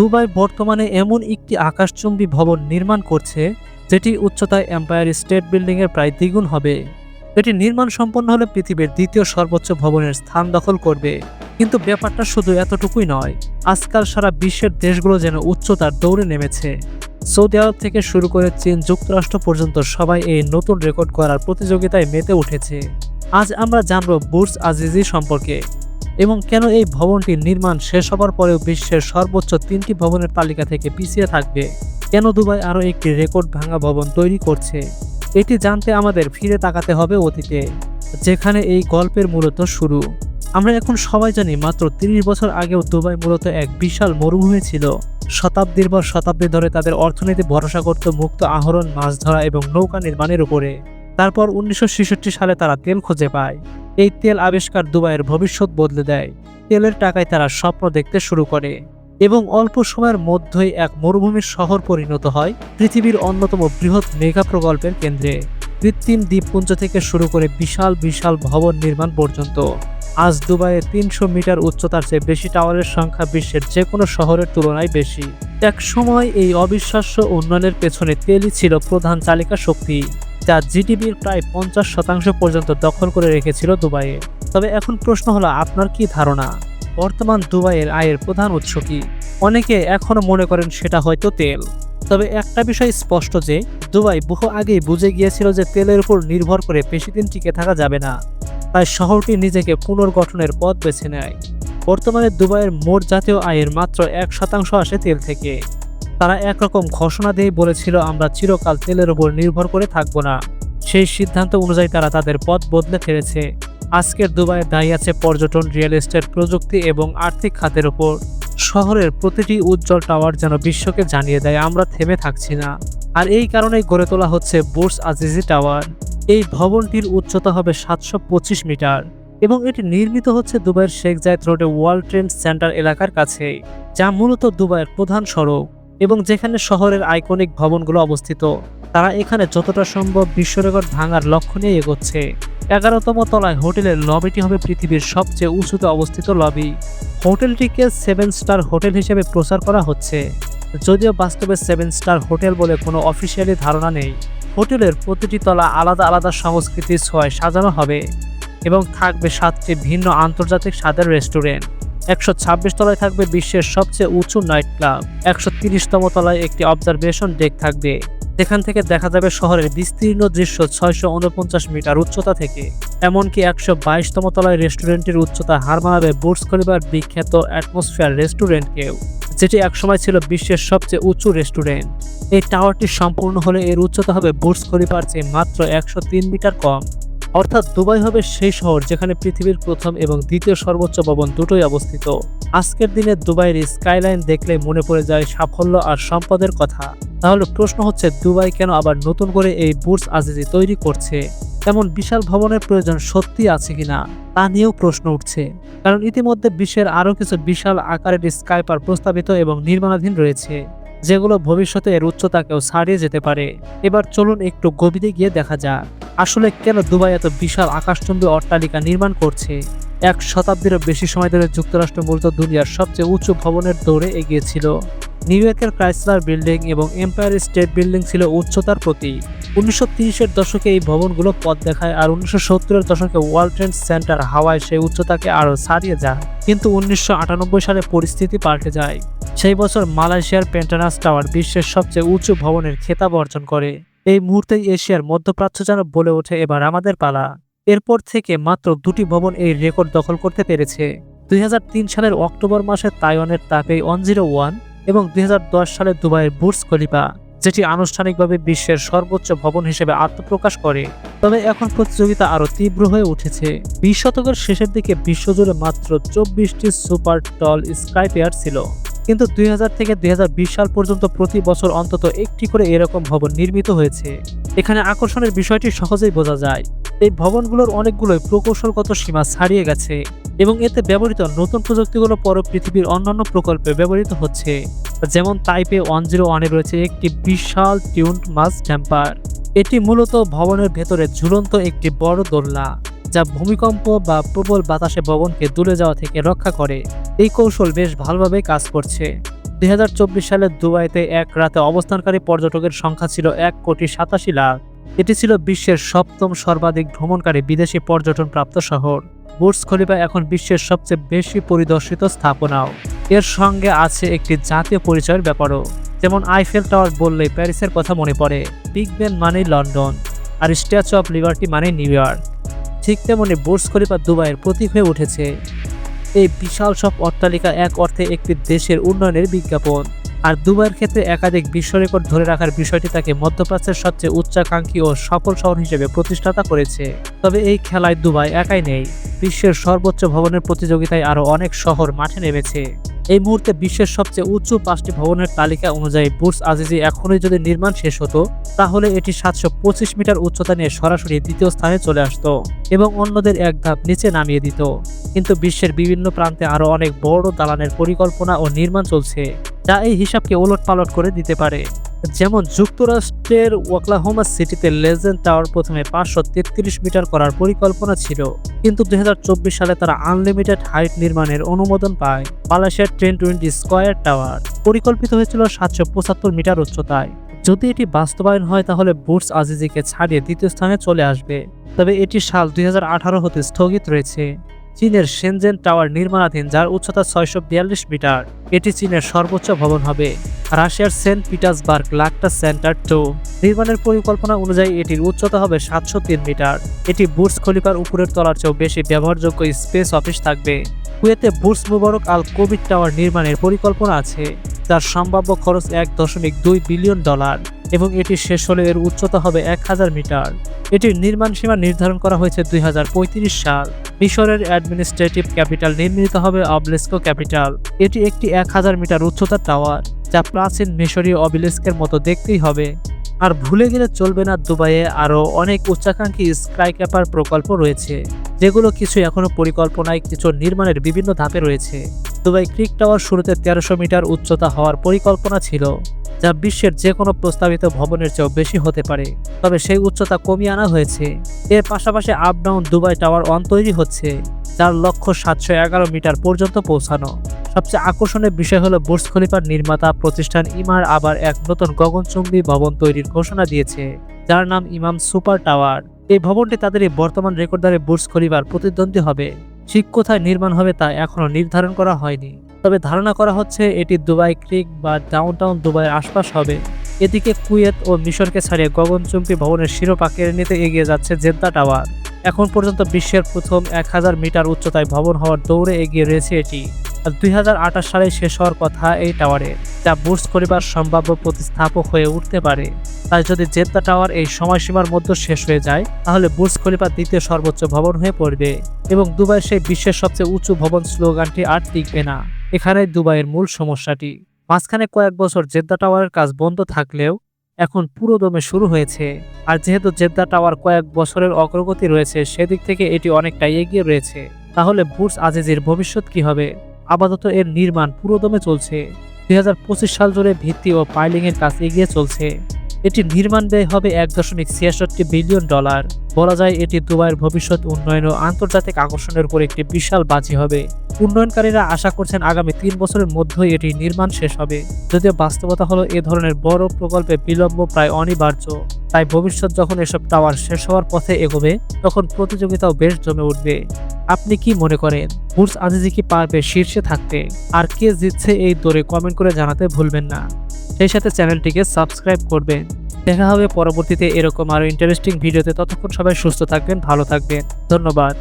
Dubai বর্তমানে এমন একটি আকাশচুম্বী ভবন নির্মাণ করছে, যেটি উচ্চতায় এম্পায়ার স্টেট বিল্ডিংয়ের প্রায় দ্বিগুণ হবে। এটি নির্মাণ সম্পন্ন হলে পৃথিবীর দ্বিতীয় সর্বোচ্চ ভবনের স্থান দখল করবে। কিন্তু ব্যাপারটা শুধু এতটুকুই নয়, আজকাল সারা বিশ্বের দেশগুলো যেন উচ্চতার দৌড়ে নেমেছে। সৌদি আরব থেকে শুরু করে চীন যুক্তরাষ্ট্র পর্যন্ত সবাই এই নতুন রেকর্ড করার প্রতিযোগিতায় মেতে উঠেছে। আজ আমরা জানব বুর্জ আজিজি সম্পর্কে। এবং কেন এই ভবনটির নির্মাণ শেষ হবার পরেও বিশ্বের সর্বোচ্চ তিনটি ভবনের তালিকা থেকে পিছিয়ে থাকবে? কেন দুবাই আরও একটি রেকর্ড ভাঙা ভবন তৈরি করছে? এটি জানতে আমাদের ফিরে তাকাতে হবে অতীতে, যেখানে এই গল্পের মূলত শুরু। আমরা এখন সবাই জানি মাত্র তিরিশ বছর আগেও দুবাই মূলত এক বিশাল মরুভূমি ছিল। শতাব্দীর পর শতাব্দী ধরে তাদের অর্থনীতি ভরসা করত মুক্ত আহরণ, মাছ ধরা এবং নৌকা নির্মাণের উপরে। তারপর উনিশশো ছেষট্টি সালে তারা তেল খুঁজে পায়। এই তেল আবিষ্কার দুবাইয়ের ভবিষ্যৎ বদলে দেয়। তেলের টাকায় তারা স্বপ্ন দেখতে শুরু করে এবং অল্প সময়ের মধ্যেই এক মরুভূমির শহর পরিণত হয় পৃথিবীর অন্যতম বৃহৎ মেগা প্রকল্পের কেন্দ্রে। কৃত্রিম দ্বীপপুঞ্জ থেকে শুরু করে বিশাল বিশাল ভবন নির্মাণ পর্যন্ত। আজ দুবাইয়ে তিনশো মিটার উচ্চতার চেয়ে বেশি টাওয়ারের সংখ্যা বিশ্বের যে কোনো শহরের তুলনায় বেশি। এক সময় এই অবিশ্বাস্য উন্নয়নের পেছনে তেলই ছিল প্রধান চালিকা শক্তি। যা জিডিপির প্রায় পঞ্চাশ শতাংশ পর্যন্ত দখল করে রেখেছিল দুবাইয়ে। তবে এখন প্রশ্ন হলো, আপনার কি ধারণা? বর্তমান দুবাইয়ের আয়ের প্রধান উৎস কি? অনেকে এখনও মনে করেন সেটা হয়তো তেল। তবে একটা বিষয় স্পষ্ট যে, দুবাই বহু আগেই বুঝে গিয়েছিল যে তেলের উপর নির্ভর করে বেশি দিন টিকে থাকা যাবে না। তাই শহরটি নিজেকে পুনর্গঠনের পথ বেছে নেয়। বর্তমানে দুবাইয়ের মোট জাতীয় আয়ের মাত্র এক শতাংশ আসে তেল থেকে। তারা একরকম ঘোষণা দিয়ে বলেছিল, আমরা চিরকাল তেলের উপর নির্ভর করে থাকব না। সেই সিদ্ধান্ত অনুযায়ী তারা তাদের পথ বদলে ফেলেছে। আজকের দুবাইয়ে দায়ী আছে পর্যটন, রিয়েল এস্টেট, প্রযুক্তি এবং আর্থিক খাতের উপর। শহরের প্রতিটি উজ্জ্বল টাওয়ার যেন বিশ্বকে জানিয়ে দেয়, আমরা থেমে থাকছি না। আর এই কারণেই গড়ে তোলা হচ্ছে বুর্স আজিজি টাওয়ার। এই ভবনটির উচ্চতা হবে সাতশো পঁচিশ মিটার এবং এটি নির্মিত হচ্ছে দুবাইয়ের শেখ জায়েদ রোডে ওয়ার্ল্ড ট্রেড সেন্টার এলাকার কাছে, যা মূলত দুবাইয়ের প্রধান সড়ক। এবং যেখানে শহরের আইকনিক ভবনগুলো অবস্থিত, তারা এখানে যতটা সম্ভব বিশ্ব রেকর্ড ভাঙার লক্ষ্য নিয়ে এগোচ্ছে। এগারোতম তলায় হোটেলের লবিটি হবে পৃথিবীর সবচেয়ে উঁচুতে অবস্থিত লবি। হোটেলটিকে সেভেন স্টার হোটেল হিসেবে প্রচার করা হচ্ছে। যদিও বাস্তবে সেভেন স্টার হোটেল বলে কোনো অফিসিয়ালি ধারণা নেই, হোটেলের প্রতিটি তলা আলাদা আলাদা সংস্কৃতির ছোঁয়ায় সাজানো হবে এবং থাকবে সাতটি ভিন্ন আন্তর্জাতিক স্বাদের রেস্টুরেন্ট। একশো ছাব্বিশ তলায় থাকবে বিশ্বের সবচেয়ে উঁচু নাইট ক্লাব একশো তিরিশতম তলায় একটি অবজারভেশন ডেক থাকবে। যেখান থেকে দেখা যাবে শহরের বিস্তীর্ণ দৃশ্য ছয়শো উনপঞ্চাশ মিটার উচ্চতা থেকে। এমনকি একশো বাইশতম তলায় রেস্টুরেন্টের উচ্চতা হার মানাবে বুর্স খলিফার বিখ্যাত অ্যাটমসফিয়ার রেস্টুরেন্টকেও যেটি একসময় ছিল বিশ্বের সবচেয়ে উঁচু রেস্টুরেন্ট এই টাওয়ারটি সম্পূর্ণ হলে এর উচ্চতা হবে বুর্স খলিফার চেয়ে মাত্র একশো তিন মিটার কম। অর্থাৎ দুবাই হবে সেই শহর যেখানে পৃথিবীর প্রথম এবং দ্বিতীয় সর্বোচ্চ ভবন দুটোই অবস্থিত। আজকের দিনে দুবাইয়ের স্কাইলাইন দেখলে মনে পড়ে যায় সাফল্য আর সম্পদের কথা। তাহলে প্রশ্ন হচ্ছে, দুবাই কেন আবার নতুন করে এই বুর্স আজিজি তৈরি করছে? এমন বিশাল ভবনের প্রয়োজন সত্যি আছে কিনা, তা নিয়েও প্রশ্ন উঠছে। কারণ ইতিমধ্যে বিশ্বের আরও কিছু বিশাল আকারের স্কাইপার প্রস্তাবিত এবং নির্মাণাধীন রয়েছে। যেগুলো ভবিষ্যতে এর উচ্চতাকেও ছাড়িয়ে যেতে পারে। এবার চলুন একটু গভীরে গিয়ে দেখা যাক, আসলে কেন দুবাই এত বিশাল আকাশচুম্বী অট্টালিকা নির্মাণ করছে? এক শতাব্দীরও বেশি সময় ধরে যুক্তরাষ্ট্র মূলত দুনিয়ার সবচেয়ে উঁচু ভবনের দৌড়ে এগিয়েছিল। নিউ ইয়র্কের ক্রাইসলার বিল্ডিং এবং এম্পায়ার স্টেট বিল্ডিং ছিল উচ্চতার প্রতি উনিশশো তিরিশের দশকে এই ভবনগুলো পথ দেখায় আর উনিশশো সত্তরের দশকে ওয়ার্ল্ড ট্রেড সেন্টার হাওয়ায় সেই উচ্চতাকে আরও ছাড়িয়ে যায়। কিন্তু উনিশশো আটানব্বই সালে পরিস্থিতি পাল্টে যায়। সেই বছর মালয়েশিয়ার পেন্টানাস টাওয়ার বিশ্বের সবচেয়ে উঁচু ভবনের খেতাব অর্জন করে। এই মুহূর্তেই এশিয়ার মধ্যপ্রাচ্য যেন বলে ওঠে এবার আমাদের পালা। এরপর থেকে মাত্র দুটি ভবন এই রেকর্ড দখল করতে পেরেছে। দুই হাজার তিন সালের অক্টোবর মাসে তাইওয়ানের তাপেই ওয়ান ওয়ান এবং দুই হাজার দশ সালে দুবাইয়ের বুর্স খলিফা। যেটি আনুষ্ঠানিকভাবে বিশ্বের সর্বোচ্চ ভবন হিসেবে আত্মপ্রকাশ করে। তবে এখন প্রতিযোগিতা আরও তীব্র হয়ে উঠেছে। বিশ শতকের শেষের দিকে বিশ্বজুড়ে মাত্র চব্বিশটি সুপার টল স্কাইপেয়ার ছিল। কিন্তু দুই হাজার থেকে দুই হাজার বিশ সাল পর্যন্ত প্রতি বছর অন্তত একটি করে এরকম ভবন নির্মিত হয়েছে। এখানে আকর্ষণের বিষয়টি সহজেই বোঝা যায়। এই ভবনগুলোর অনেকগুলোই প্রকৌশলগত সীমা ছাড়িয়ে গেছে। এবং এতে ব্যবহৃত নতুন প্রযুক্তিগুলো পরে পৃথিবীর অন্যান্য প্রকল্পে ব্যবহৃত হচ্ছে। যেমন টাইপে ওয়ান জিরো ওয়ানে রয়েছে একটি বিশাল টিউন্ড মাস ড্যাম্পার এটি মূলত ভবনের ভেতরে ঝুলন্ত একটি বড় দোলনা, যা ভূমিকম্প বা প্রবল বাতাসে ভবনকে দূরে যাওয়া থেকে রক্ষা করে। এই কৌশল বেশ ভালোভাবে কাজ করছে। দু হাজার চব্বিশ সালে দুবাইতে এক রাতে অবস্থানকারী পর্যটকের সংখ্যা ছিল এক কোটি সাতাশি লাখ। এটি ছিল বিশ্বের সপ্তম সর্বাধিক ভ্রমণকারী বিদেশি পর্যটন প্রাপ্ত শহর। বুর্জ খলিফা এখন বিশ্বের সবচেয়ে বেশি পরিদর্শিত স্থাপনাও। এর সঙ্গে আছে একটি জাতীয় পরিচয়ের ব্যাপারও, যেমন আইফেল টাওয়ার বললেই প্যারিসের কথা মনে পড়ে, বিগ বেন মানেই লন্ডন, আর স্ট্যাচু অফ লিবার্টি মানে নিউ ইয়র্ক। ঠিক তেমনি বুর্জ খলিফা দুবাইয়ের প্রতীক হয়ে উঠেছে। এই বিশাল সব অট্টালিকা এক অর্থে একটি দেশের উন্নয়নের বিজ্ঞাপন। আর দুবাইয়ের ক্ষেত্রে একাধিক বিশ্ব রেকর্ড ধরে রাখার বিষয়টি তাকে মধ্যপ্রাচ্যের সবচেয়ে উচ্চাকাঙ্ক্ষী ও সফল শহর হিসেবে প্রতিষ্ঠাতা করেছে। তবে এই খেলায় দুবাই একাই নেই। বিশ্বের সর্বোচ্চ ভবনের প্রতিযোগিতায় আরও অনেক শহর মাঠে নেমেছে। এই মুহূর্তে বিশ্বের সবচেয়ে উঁচু পাঁচটি ভবনের তালিকা অনুযায়ী বুর্স আজিজি এখনই যদি নির্মাণ শেষ হতো, তাহলে এটি সাতশো পঁচিশ মিটার উচ্চতা নিয়ে সরাসরি দ্বিতীয় স্থানে চলে আসত এবং অন্যদের এক ধাপ নিচে নামিয়ে দিত। কিন্তু বিশ্বের বিভিন্ন প্রান্তে আরও অনেক বড় দালানের পরিকল্পনা ও নির্মাণ চলছে, যা এই হিসাবকে ওলট পালট করে দিতে পারে। যেমন যুক্তরাষ্ট্রের ওয়াকলাহোমা সিটিতে লেজেন্ড টাওয়ার প্রথমে পাঁচশো তেত্রিশ মিটার করার পরিকল্পনা ছিল, কিন্তু দুই হাজার চব্বিশ সালে তারা আনলিমিটেড হাইট নির্মাণের অনুমোদন পায়। মালয়েশিয়ার টেন টোয়েন্টি স্কোয়ার টাওয়ার পরিকল্পিত হয়েছিল সাতশো পঁচাত্তর মিটার উচ্চতায়। যদি এটি বাস্তবায়ন হয়, তাহলে বুটস আজিজিকে ছাড়িয়ে দ্বিতীয় স্থানে চলে আসবে। তবে এটি সাল দুই হাজার আঠারো হতে স্থগিত রয়েছে। চীনের সেনজেন টাওয়ার নির্মাণাধীন, যার উচ্চতা ছয়শো বিয়াল্লিশ মিটার। এটি চীনের সর্বোচ্চ ভবন হবে, রাশিয়ার Saint Petersburg Lakhta Center two. নির্মাণের পরিকল্পনা অনুযায়ী এটির উচ্চতা হবে সাতশো তিন মিটার। এটি বুর্স খলিফার উপরের তলার চেয়েও বেশি ব্যবহারযোগ্য স্পেস অফিস থাকবে। কুয়েতে বুর্স মুবারক আল কোভিড টাওয়ার নির্মাণের পরিকল্পনা আছে, যার সম্ভাব্য খরচ এক দশমিক দুই বিলিয়ন ডলার। এবং এটি শেষ হলে এর উচ্চতা হবে এক হাজার মিটার। এটির নির্মাণ সীমা নির্ধারণ করা হয়েছে দুই হাজার পঁয়ত্রিশ সাল। মিশরের অ্যাডমিনিস্ট্রেটিভ ক্যাপিটাল নির্মিত হবে অবলেস্কো ক্যাপিটাল। এটি একটি এক হাজার মিটার উচ্চতার টাওয়ার, যা প্রাচীন মিশরীয় অবিলেস্কের মতো দেখতেই হবে। আর ভুলে গেলে চলবে না দুবাইয়ে আরও অনেক উচ্চাকাঙ্ক্ষী স্কাই ক্যাপার প্রকল্প রয়েছে, যেগুলো কিছু এখনও পরিকল্পনায় কিছু নির্মাণের বিভিন্ন ধাপে রয়েছে। দুবাই ক্রিক টাওয়ার শুরুতে তেরোশো মিটার উচ্চতা হওয়ার পরিকল্পনা ছিল। যা বিশ্বের যে কোনো প্রস্তাবিত ভবনের চেয়েও বেশি হতে পারে। তবে সেই উচ্চতা কমিয়ে আনা হয়েছে। এর পাশাপাশি up down Dubai Tower One তৈরি হচ্ছে, যার লক্ষ্য সাতশো এগারো মিটার পর্যন্ত পৌঁছানো। সবচেয়ে আকর্ষণের বিষয় হলো বুর্জ খলিফার নির্মাতা প্রতিষ্ঠান ইমার আবার এক নতুন গগনচুম্বী ভবন তৈরির ঘোষণা দিয়েছে, যার নাম ইমাম সুপার টাওয়ার। এই ভবনটি তাদের এই বর্তমান রেকর্ডারে বুর্জ খলিফার প্রতিদ্বন্দ্বী হবে। ঠিক কোথায় নির্মাণ হবে তা এখনও নির্ধারণ করা হয়নি। তবে ধারণা করা হচ্ছে এটি দুবাই ক্রিক বা ডাউনটাউন দুবাইয়ের আশপাশ হবে। এদিকে কুয়েত ও মিশরকে ছাড়িয়ে গগনচুম্বী ভবনের শিরোপা কেড়ে নিতে এগিয়ে যাচ্ছে জেদ্দা টাওয়ার। এখন পর্যন্ত বিশ্বের প্রথম এক হাজার মিটার উচ্চতায় ভবন হওয়ার দৌড়ে এগিয়ে রয়েছে এটি। আর দুই হাজার আঠাশ সালে শেষ হওয়ার কথা এই টাওয়ারে, যা বুর্জ খলিফার সম্ভাব্য প্রতিস্থাপক হয়ে উঠতে পারে। তাই যদি জেদ্দা টাওয়ার এই সময়সীমার মধ্যে শেষ হয়ে যায়, তাহলে বুর্জ খলিফা দ্বিতীয় সর্বোচ্চ ভবন হয়ে পড়বে। এবং দুবাইয়ের সেই বিশ্বের সবচেয়ে উঁচু ভবন স্লোগানটি আর টিকবে না। এখানে দুবাইয়ের মূল সমস্যাটি, মাঝখানে কয়েক বছর জেদ্দা টাওয়ারের কাজ বন্ধ থাকলেও এখন পুরো দমে শুরু হয়েছে। আর যেহেতু জেদ্দা টাওয়ার কয়েক বছরের অগ্রগতি রয়েছে, সেদিক থেকে এটি অনেকটাই এগিয়ে রয়েছে। তাহলে বুর্জ আজিজির ভবিষ্যৎ কি হবে? আপাতত এর নির্মাণ পুরোদমে চলছে। দুই হাজার পঁচিশ সাল জুড়ে ভিত্তি ও পাইলিংয়ের কাজ এগিয়ে চলছে। এটি নির্মাণ ব্যয় হবে এক দশমিক ছিয়াষট্টি বিলিয়ন ডলার। বলা যায় এটি দুবাইয়ের ভবিষ্যৎ উন্নয়ন ও আন্তর্জাতিক আকর্ষণের উপর একটি বিশাল বাজি হবে। উন্নয়নকারীরা আশা করছেন আগামী তিন বছরের মধ্যেই এটি নির্মাণ শেষ হবে। যদিও বাস্তবতা হলো এ ধরনের বড় প্রকল্পে বিলম্ব প্রায় অনিবার্য। তাই ভবিষ্যৎ যখন এসব টাওয়ার শেষ হওয়ার পথে এগোবে, তখন প্রতিযোগিতাও বেশ জমে উঠবে। আপনি কি মনে করেন? বুর্স আজিজি কি পারবে শীর্ষে থাকতে? আর কে জিতছে এই দৌড়ে কমেন্ট করে জানাতে ভুলবেন না। সেই সাথে চ্যানেলটিকে সাবস্ক্রাইব করবেন দেখা হবে পরবর্তীতে এরকম আরও ইন্টারেস্টিং ভিডিওতে ততক্ষণ সবাই সুস্থ থাকবেন, ভালো থাকবেন। ধন্যবাদ।